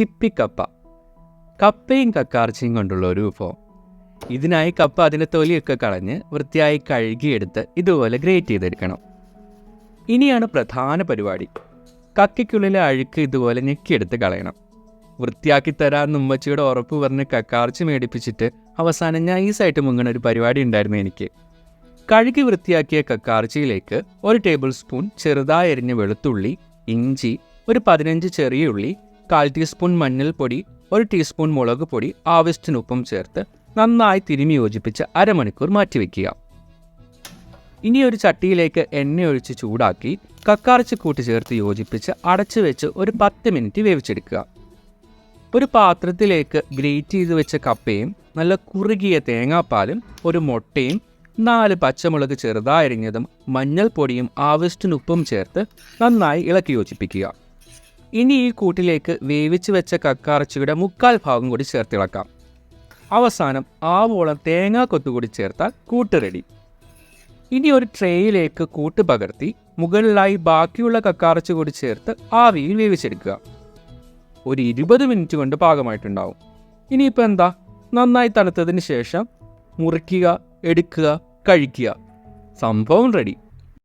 ചിപ്പിക്കപ്പ. കപ്പയും കക്കാർച്ചയും കൊണ്ടുള്ള ഒരു വിഭവം ഇതിനായി കപ്പ അതിന്റെ തൊലിയൊക്കെ കളഞ്ഞ് വൃത്തിയായി കഴുകിയെടുത്ത് ഇതുപോലെ ഗ്രേറ്റ് ചെയ്തെടുക്കണം. ഇനിയാണ് പ്രധാന പരിപാടി. കക്കയ്ക്കുള്ളിലെ അഴുക്ക് ഇതുപോലെ ഞെക്കിയെടുത്ത് കളയണം. വൃത്തിയാക്കി തരാമെന്ന് ഉമ്മച്ചിയുടെ ഉറപ്പ് പറഞ്ഞ് കക്കാർച്ചി മേടിപ്പിച്ചിട്ട് അവസാനം നൈസായിട്ട് മുങ്ങണ ഒരു പരിപാടി ഉണ്ടായിരുന്നു എനിക്ക്. കഴുകി വൃത്തിയാക്കിയ കക്കാർച്ചിയിലേക്ക് ഒരു ടേബിൾ സ്പൂൺ ചെറുതായി വെളുത്തുള്ളി ഇഞ്ചി ഒരു പതിനഞ്ച് ചെറിയ ഉള്ളി കാൽ ടീസ്പൂൺ മഞ്ഞൾപ്പൊടി ഒരു ടീസ്പൂൺ മുളക് പൊടി ആവശ്യത്തിനൊപ്പം ചേർത്ത് നന്നായി തിരുമി യോജിപ്പിച്ച് അരമണിക്കൂർ മാറ്റിവെക്കുക. ഇനി ഒരു ചട്ടിയിലേക്ക് എണ്ണ ഒഴിച്ച് ചൂടാക്കി കക്കാർച്ചി കൂട്ടി ചേർത്ത് യോജിപ്പിച്ച് അടച്ചു വെച്ച് ഒരു പത്ത് മിനിറ്റ് വേവിച്ചെടുക്കുക. ഒരു പാത്രത്തിലേക്ക് ഗ്രേറ്റ് ചെയ്ത് വെച്ച കപ്പയും നല്ല കുറുകിയ തേങ്ങാപ്പാലും ഒരു മുട്ടയും നാല് പച്ചമുളക് ചെറുതായരിഞ്ഞതും മഞ്ഞൾപ്പൊടിയും ആവശ്യത്തിനുപ്പും ചേർത്ത് നന്നായി ഇളക്കി യോജിപ്പിക്കുക. ഇനി ഈ കൂട്ടിലേക്ക് വേവിച്ച് വെച്ച കക്കാറച്ചിയുടെ മുക്കാൽ ഭാഗം കൂടി ചേർത്തിളക്കാം അവസാനം ആവോളം തേങ്ങാ കൊത്തുകൂടി ചേർത്താൽ കൂട്ട് റെഡി ഇനി ഒരു ട്രേയിലേക്ക് കൂട്ട് പകർത്തി മുകളിലായി ബാക്കിയുള്ള കക്കാറച്ചി കൂടി ചേർത്ത് ആവിയിൽ വേവിച്ചെടുക്കുക. ഒരു ഇരുപത് മിനിറ്റ് കൊണ്ട് പാകമായിട്ടുണ്ടാവും. ഇനിയിപ്പോൾ എന്താ? നന്നായി തണുത്തതിന് ശേഷം മുറിക്കുക എടുക്കുക കഴിക്കുക സംഭവം റെഡി